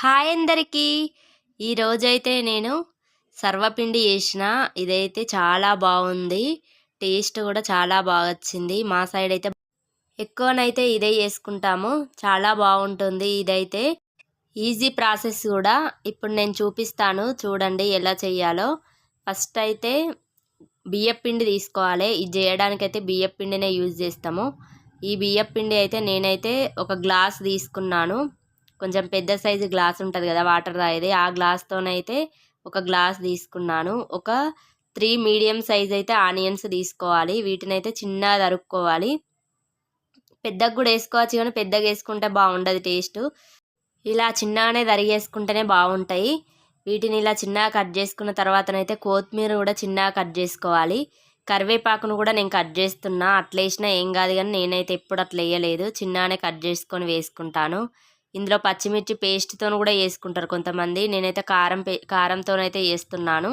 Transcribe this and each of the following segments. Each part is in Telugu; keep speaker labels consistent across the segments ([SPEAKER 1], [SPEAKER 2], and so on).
[SPEAKER 1] హాయ్ అందరికీ. ఈరోజైతే నేను సర్వపిండి చేసిన. ఇదైతే చాలా బాగుంది. టేస్ట్ కూడా చాలా బాగా వచ్చింది మా సైడ్ అయితే ఎక్కువనైతే ఇదే చేసుకుంటాము. చాలా బాగుంటుంది ఇదైతే. ఈజీ ప్రాసెస్ కూడా. ఇప్పుడు నేను చూపిస్తాను. చూడండి ఎలా చేయాలో. ఫస్ట్ అయితే బియ్యపిండి తీసుకోవాలి. ఇది చేయడానికైతే బియ్యపిండినే యూజ్ చేస్తాము. ఈ బియ్యపిండి అయితే నేనైతే ఒక గ్లాస్ తీసుకున్నాను. కొంచెం పెద్ద సైజు గ్లాస్ ఉంటుంది కదా వాటర్ తాగేది. ఆ గ్లాస్తోనైతే ఒక గ్లాస్ తీసుకున్నాను. ఒక త్రీ మీడియం సైజ్ అయితే ఆనియన్స్ తీసుకోవాలి. వీటిని అయితే చిన్నగా తరుక్కోవాలి. పెద్దగా కూడా వేసుకోవచ్చు కానీ పెద్దగా వేసుకుంటే బాగుండదు టేస్ట్. ఇలా చిన్నగానే తరిగేసుకుంటేనే బాగుంటాయి. వీటిని ఇలా చిన్నగా కట్ చేసుకున్న తర్వాతనైతే కొత్తిమీర కూడా చిన్నగా కట్ చేసుకోవాలి. కరివేపాకును కూడా నేను కట్ చేస్తున్నా. అట్లా వేసినా ఏం కాదు కానీ నేనైతే ఎప్పుడు అట్లా వేయలేదు. చిన్నగానే కట్ చేసుకొని వేసుకుంటాను. ఇందులో పచ్చిమిర్చి పేస్ట్తో కూడా వేసుకుంటారు కొంతమంది. నేనైతే కారం పే కారంతోనైతే వేస్తున్నాను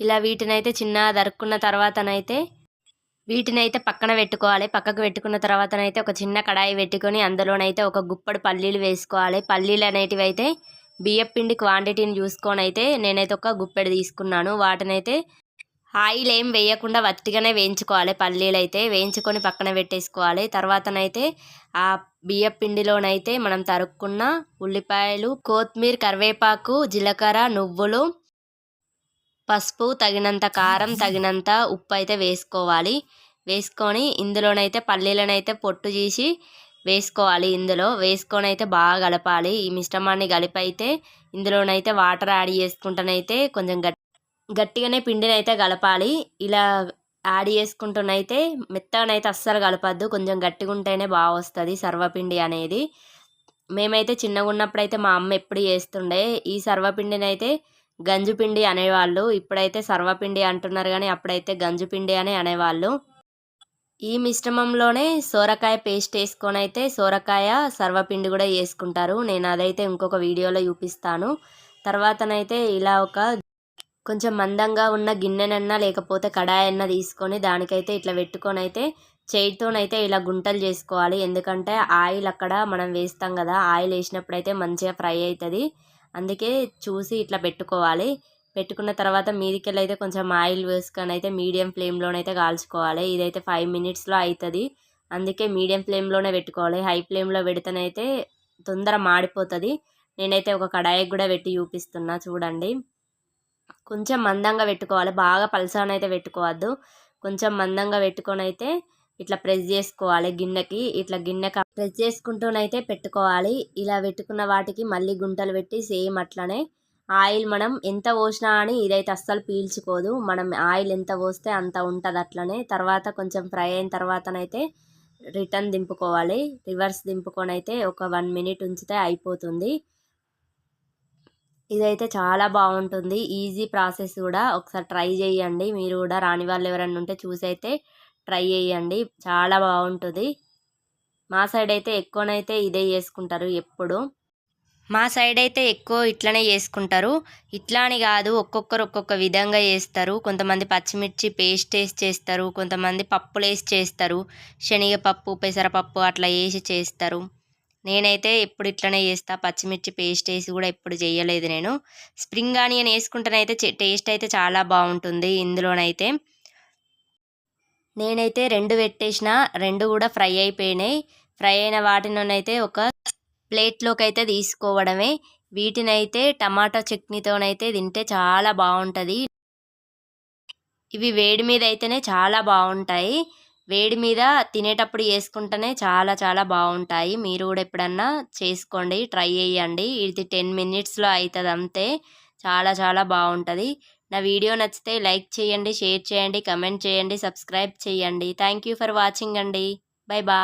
[SPEAKER 1] ఇలా వీటినైతే చిన్నగా దరుక్కున్న తర్వాతనైతే వీటినైతే పక్కన పెట్టుకోవాలి. పక్కకు పెట్టుకున్న తర్వాతనైతే ఒక చిన్న కడాయి పెట్టుకొని అందులోనైతే ఒక గుప్పడు పల్లీలు వేసుకోవాలి. పల్లీలు అనేటివి అయితే బియ్యపిండి క్వాంటిటీని చూసుకొని అయితే నేనైతే ఒక గుప్పెడు తీసుకున్నాను. వాటినైతే ఆయిల్ ఏం వేయకుండా వట్టిగానే వేయించుకోవాలి. పల్లీలు అయితే వేయించుకొని పక్కన పెట్టేసుకోవాలి. తర్వాతనైతే ఆ బియ్య పిండిలోనైతే మనం తరుక్కున్న ఉల్లిపాయలు కొత్తిమీర కరివేపాకు జీలకర్ర నువ్వులు పసుపు తగినంత కారం తగినంత ఉప్పు అయితే వేసుకోవాలి. వేసుకొని ఇందులోనైతే పల్లీలనైతే పొట్టు చేసి వేసుకోవాలి ఇందులో. వేసుకొని అయితే బాగా కలపాలి. ఈ మిశ్రమాన్ని కలిపైతే ఇందులోనైతే వాటర్ యాడ్ చేసుకుంటానైతే కొంచెం గట్టి గట్టిగానే పిండిని అయితే కలపాలి. ఇలా యాడ్ చేసుకుంటున్నైతే మెత్తగానైతే అస్సలు కలపద్దు. కొంచెం గట్టిగా ఉంటేనే బాగా వస్తుంది సర్వపిండి అనేది. మేమైతే చిన్నగా ఉన్నప్పుడైతే మా అమ్మ ఎప్పుడు చేస్తుండే. ఈ సర్వపిండిని అయితే గంజుపిండి అనేవాళ్ళు. ఇప్పుడైతే సర్వపిండి అంటున్నారు కానీ అప్పుడైతే గంజుపిండి అని అనేవాళ్ళు. ఈ మిశ్రమంలోనే సోరకాయ పేస్ట్ వేసుకొని అయితే సోరకాయ సర్వపిండి కూడా వేసుకుంటారు నేను అదైతే ఇంకొక వీడియోలో చూపిస్తాను. తర్వాతనైతే ఇలా ఒక కొంచెం మందంగా ఉన్న గిన్నెనన్నా లేకపోతే కడాయి తీసుకొని దానికైతే ఇట్లా పెట్టుకొని అయితే చేయితోనైతే ఇలా గుంటలు చేసుకోవాలి. ఎందుకంటే ఆయిల్ అక్కడ మనం వేస్తాం కదా ఆయిల్ వేసినప్పుడు అయితే మంచిగా ఫ్రై అవుతుంది అందుకే చూసి ఇట్లా పెట్టుకోవాలి. పెట్టుకున్న తర్వాత మీదికెళ్ళి అయితే కొంచెం ఆయిల్ వేసుకొని అయితే మీడియం ఫ్లేమ్లోనైతే కాల్చుకోవాలి. ఇదైతే ఫైవ్ మినిట్స్లో అవుతుంది అందుకే మీడియం ఫ్లేమ్లోనే పెట్టుకోవాలి. హై ఫ్లేమ్లో పెడితేనైతే తొందర మాడిపోతుంది. నేనైతే ఒక కడాయికి కూడా పెట్టి చూపిస్తున్నా. చూడండి. కొంచెం మందంగా పెట్టుకోవాలి. బాగా పలసానైతే పెట్టుకోవద్దు. కొంచెం మందంగా పెట్టుకొని అయితే ఇట్లా ప్రెస్ చేసుకోవాలి గిన్నెకి. ఇట్లా గిన్నెకి ప్రెస్ చేసుకుంటూనైతే పెట్టుకోవాలి. ఇలా పెట్టుకున్న వాటికి మళ్ళీ గుంటలు పెట్టి సేమ్ అట్లనే ఆయిల్ మనం ఎంత పోసినా అని ఇదైతే అస్సలు పీల్చుకోదు. మనం ఆయిల్ ఎంత పోస్తే అంత ఉంటుంది అట్లనే. తర్వాత కొంచెం ఫ్రై అయిన తర్వాతనైతే రిటర్న్ దింపుకోవాలి. రివర్స్ దింపుకొని అయితే ఒక వన్ మినిట్ ఉంచితే అయిపోతుంది. ఇదైతే చాలా బాగుంటుంది. ఈజీ ప్రాసెస్ కూడా. ఒకసారి ట్రై చేయండి. మీరు కూడా రాని వాళ్ళు ఎవరైనా ఉంటే చూసి అయితే ట్రై చేయండి. చాలా బాగుంటుంది. మా సైడ్ అయితే ఎక్కువనైతే ఇదే చేసుకుంటారు ఎప్పుడు. మా సైడ్ అయితే ఎక్కువ ఇట్లనే చేసుకుంటారు. ఇట్లా అని కాదు. ఒక్కొక్కరు ఒక్కొక్క విధంగా చేస్తారు. కొంతమంది పచ్చిమిర్చి పేస్ట్ వేసి చేస్తారు. కొంతమంది పప్పులు వేసి చేస్తారు. శనగపప్పు పెసరపప్పు అట్లా వేసి చేస్తారు. నేనైతే ఎప్పుడు ఇట్లనే చేస్తా. పచ్చిమిర్చి పేస్ట్ వేసి కూడా ఎప్పుడు చేయలేదు నేను. స్ప్రింగ్ ఆనియన్ వేసుకుంటేనైతే టేస్ట్ అయితే చాలా బాగుంటుంది ఇందులోనైతే. నేనైతే రెండు పెట్టేసిన రెండు కూడా ఫ్రై అయిపోయినాయి. ఫ్రై అయిన వాటినైతే ఒక ప్లేట్లోకి అయితే తీసుకోవడమే. వీటినైతే టమాటా చట్నీతోనైతే తింటే చాలా బాగుంటుంది. ఇవి వేడి మీద అయితేనే చాలా బాగుంటాయి. వేడి మీద తినేటప్పుడు చేసుకుంటేనే చాలా చాలా బాగుంటాయి. మీరు కూడా ఎప్పుడన్నా చేసుకోండి ట్రై చేయండి. ఇది టెన్ మినిట్స్లో అవుతుంది అంతే. చాలా చాలా బాగుంటుంది. నా వీడియో నచ్చితే లైక్ చేయండి షేర్ చేయండి కమెంట్ చేయండి సబ్స్క్రైబ్ చేయండి. థ్యాంక్ యూ ఫర్ వాచింగ్ అండి. Bye bye